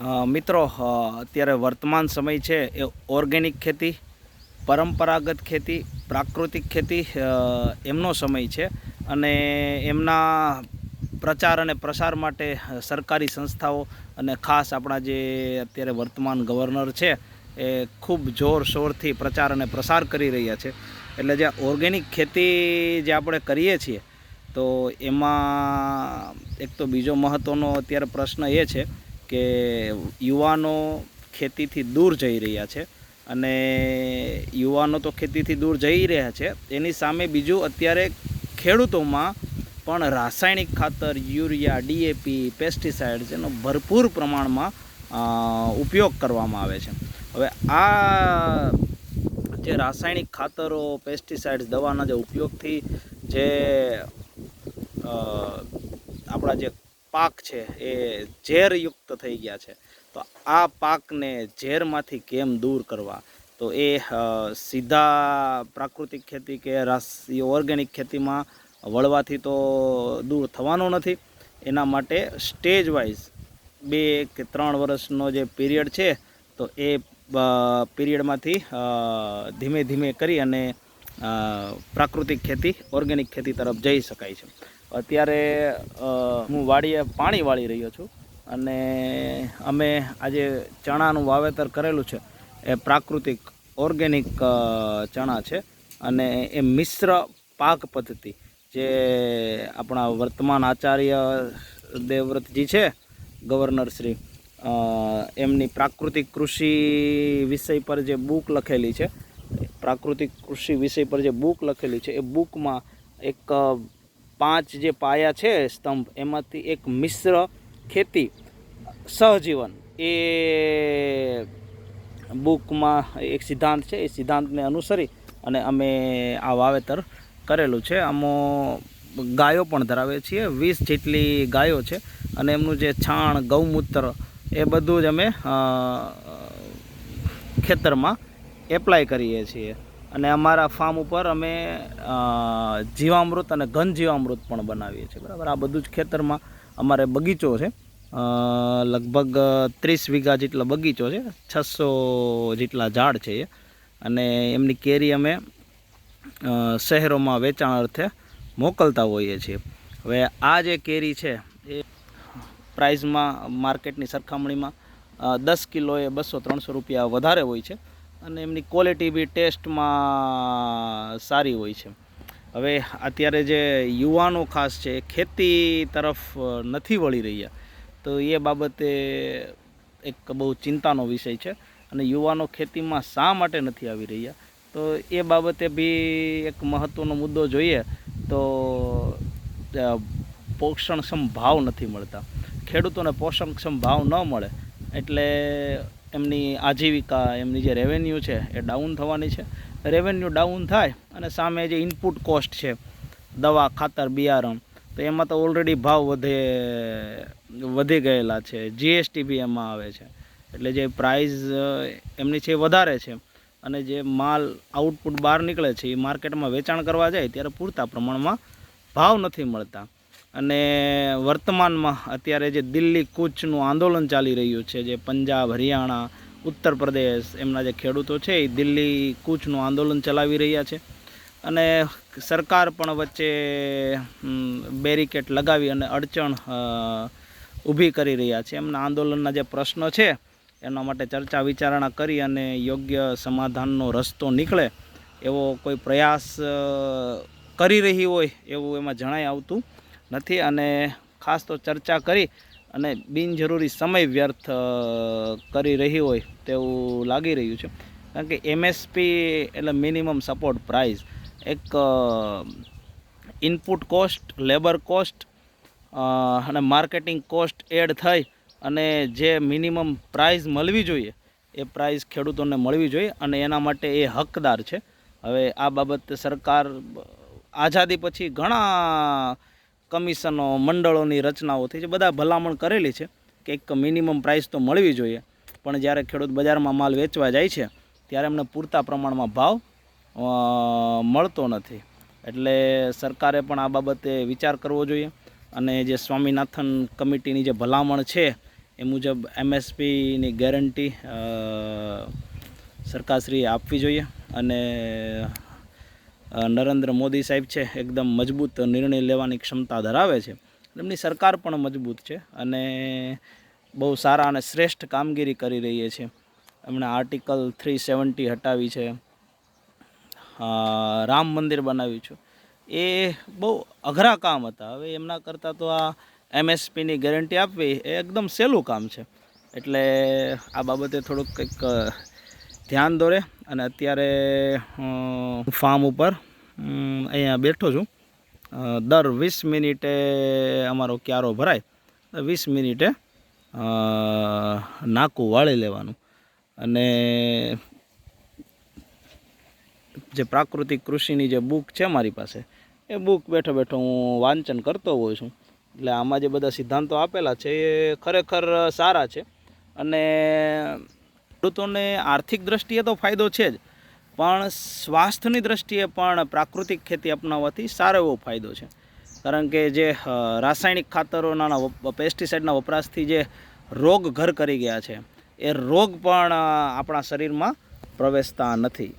મિત્રો અત્યારે વર્તમાન સમય છે એ ઓર્ગેનિક ખેતી, પરંપરાગત ખેતી, પ્રાકૃતિક ખેતી એમનો સમય છે. અને એમના પ્રચાર અને પ્રસાર માટે સરકારી સંસ્થાઓ અને ખાસ આપણા જે અત્યારે વર્તમાન ગવર્નર છે એ ખૂબ જોરશોરથી પ્રચાર અને પ્રસાર કરી રહ્યા છે. એટલે જે ઓર્ગેનિક ખેતી જે આપણે કરીએ છીએ, તો એમાં એક તો બીજો મહત્ત્વનો અત્યારે પ્રશ્ન એ છે કે યુવાનો ખેતીથી દૂર જઈ રહ્યા છે અને યુવાનો તો ખેતીથી દૂર જઈ રહ્યા છે. એની સામે બીજું અત્યારે ખેડૂતોમાં પણ રાસાયણિક ખાતર, યુરિયા ડીએપી પેસ્ટિસાઇડ્સ એનો ભરપૂર પ્રમાણમાં ઉપયોગ કરવામાં આવે છે. હવે આ જે રાસાયણિક ખાતરો પેસ્ટિસાઇડ્સ દવાના જે ઉપયોગથી જે આપણા જે પાક છે એ ઝેરયુક્ત થઈ ગયા છે. તો આ પાકને ઝેરમાંથી કેમ દૂર કરવા? તો એ સીધા પ્રાકૃતિક ખેતી કે રાસ ઓર્ગેનિક ખેતીમાં વળવાથી તો દૂર થવાનો નથી. એના માટે સ્ટેજ વાઇઝ બે કે ત્રણ વર્ષનો જે પીરિયડ છે, તો એ પીરિયડમાંથી ધીમે ધીમે કરી અને પ્રાકૃતિક ખેતી, ઓર્ગેનિક ખેતી તરફ જઈ શકાય છે. અત્યારે હું વાડીએ પાણી વાળી રહ્યો છું અને અમે આજે ચણાનું વાવેતર કરેલું છે. એ પ્રાકૃતિક, ઓર્ગેનિક ચણા છે અને એ મિશ્ર પાક પદ્ધતિ જે આપણા વર્તમાન આચાર્ય દેવવ્રતજી છે, ગવર્નર શ્રી એમની પ્રાકૃતિક કૃષિ વિષય પર જે બુક લખેલી છે, પ્રાકૃતિક કૃષિ વિષય પર જે બુક લખેલી છે, એ બુકમાં એક પાંચ જે પાયા છે સ્તંભ, એમાંથી એક મિશ્ર ખેતી, સહજીવન. એ બુકમાં એક સિદ્ધાંત છે, એ સિદ્ધાંતને અનુસરી અને અમે આ વાવેતર કરેલું છે. આમાં ગાયો પણ ધરાવે છીએ, વીસ જેટલી ગાયો છે અને એમનું જે છાણ, ગૌમૂત્ર એ બધું જ અમે ખેતરમાં એપ્લાય કરીએ છીએ. અને અમારા ફાર્મ ઉપર અમે જીવામૃત અને ઘન જીવામૃત પણ બનાવીએ છીએ. બરાબર? આ બધું જ ખેતરમાં અમારે બગીચો છે. લગભગ ત્રીસ વીઘા જેટલો બગીચો છે. છસો જેટલા ઝાડ છે એ. અને એમની કેરી અમે શહેરોમાં વેચાણ અર્થે મોકલતા હોઈએ છીએ. હવે આ જે કેરી છે, એ પ્રાઇઝમાં માર્કેટની સરખામણીમાં દસ કિલોએ બસો ત્રણસો રૂપિયા વધારે હોય છે. અને એમની ક્વોલિટી બી ટેસ્ટમાં સારી હોય છે. હવે અત્યારે જે યુવાનો ખાસ છે ખેતી તરફ નથી વળી રહ્યા. તો એ બાબતે એક બહુ ચિંતાનો વિષય છે અને યુવાનો ખેતીમાં શા માટે નથી આવી રહ્યા? તો એ બાબતે બી એક મહત્ત્વનો મુદ્દો જોઈએ તો પોષણક્ષમ ભાવ નથી મળતા. ખેડૂતોને પોષણક્ષમ ભાવ ન મળે એટલે એમની આજીવિકા, એમની જે રેવન્યુ છે એ ડાઉન થવાની છે. રેવન્યુ ડાઉન થાય અને સામે જે ઇનપુટ કોસ્ટ છે, દવા, ખાતર, બિયારણ, તો એમાં તો ઓલરેડી ભાવ વધે, વધી ગયેલા છે. જીએસટી બી એમાં આવે છે. એટલે જે પ્રાઇસ એમની છે એ વધારે છે. અને જે માલ આઉટપુટ બહાર નીકળે છે, એ માર્કેટમાં વેચાણ કરવા જાય, ત્યારે પૂરતા પ્રમાણમાં ભાવ નથી મળતા. અને વર્તમાનમાં અત્યારે જે દિલ્હી કૂચનું આંદોલન ચાલી રહ્યું છે, જે પંજાબ, હરિયાણા, ઉત્તર પ્રદેશ, એમના જે ખેડૂતો છે, એ દિલ્હી કૂચનું આંદોલન ચલાવી રહ્યા છે. અને સરકાર પણ વચ્ચે બેરિકેટ લગાવી અને અડચણ ઊભી કરી રહ્યા છે. એમના આંદોલનના જે પ્રશ્નો છે, એના માટે ચર્ચા વિચારણા કરી અને યોગ્ય સમાધાનનો રસ્તો નીકળે એવો કોઈ પ્રયાસ કરી રહી હોય એવું એમાં જણાઈ આવતું. નથી અને ખાસ તો ચર્ચા કરી અને બિનજરૂરી સમય વ્યર્થ કરી રહી હોય તેવું લાગી રહ્યું છે. કારણ કે એમએસપી એટલે મિનિમમ સપોર્ટ પ્રાઇસ એક ઇનપુટ કોસ્ટ લેબર કોસ્ટ અને માર્કેટિંગ કોસ્ટ એડ થઈ અને જે મિનિમમ પ્રાઇસ મળવી જોઈએ, એ પ્રાઇસ ખેડૂતોને મળવી જોઈએ અને એના માટે એ હકદાર છે. હવે આ બાબતે સરકાર આઝાદી પછી ઘણા કમિશનો, મંડળોની રચનાઓ થઈ છે. બધા ભલામણ કરેલી છે કે એક મિનિમમ પ્રાઇસ તો મળવી જોઈએ. પણ જ્યારે ખેડૂત બજારમાં માલ વેચવા જાય છે, ત્યારે એમને પૂરતા પ્રમાણમાં ભાવ મળતો નથી. એટલે સરકારે પણ આ બાબતે વિચાર કરવો જોઈએ. અને જે સ્વામિનાથન કમિટીની જે ભલામણ છે, એ મુજબ એમએસપીની ગેરંટી સરકારશ્રીએ આપવી જોઈએ. અને નરેન્દ્ર મોદી સાહેબ છે, એકદમ મજબૂત નિર્ણય લેવાની ક્ષમતા ધરાવે છે. એમની સરકાર પણ મજબૂત છે અને બહુ સારા અને શ્રેષ્ઠ કામગીરી કરી રહી છે. એમણે આર્ટિકલ થ્રી સેવન્ટી હટાવી છે. રામ મંદિર બનાવ્યું છે. એ બહુ અઘરા કામ હતા. હવે એમના કરતાં તો આ એમએસપીની ગેરંટી આપવી એ એકદમ સહેલું કામ છે. એટલે આ બાબતે થોડુંક કંઈક ધ્યાન દોરે. અને અત્યારે ફાર્મ ઉપર અહીંયા બેઠો છું. દર વીસ મિનિટે અમારો ક્યારો ભરાય. વીસ મિનિટે નાકું વાળી લેવાનું. અને જે પ્રાકૃતિક કૃષિની જે બુક છે મારી પાસે, એ બુક બેઠો બેઠો હું વાંચન કરતો હોઉં છું. એટલે આમાં જે બધા સિદ્ધાંતો આપેલા છે, એ ખરેખર સારા છે. અને ખેડૂતોને આર્થિક દ્રષ્ટિએ તો ફાયદો છે જ, પણ સ્વાસ્થ્યની દ્રષ્ટિએ પણ પ્રાકૃતિક ખેતી અપનાવવાથી સારો એવો ફાયદો છે. કારણ કે જે રાસાયણિક ખાતરોના પેસ્ટિસાઇડના વપરાશથી જે રોગ ઘર કરી ગયા છે, એ રોગ પણ આપણા શરીરમાં પ્રવેશતા નથી.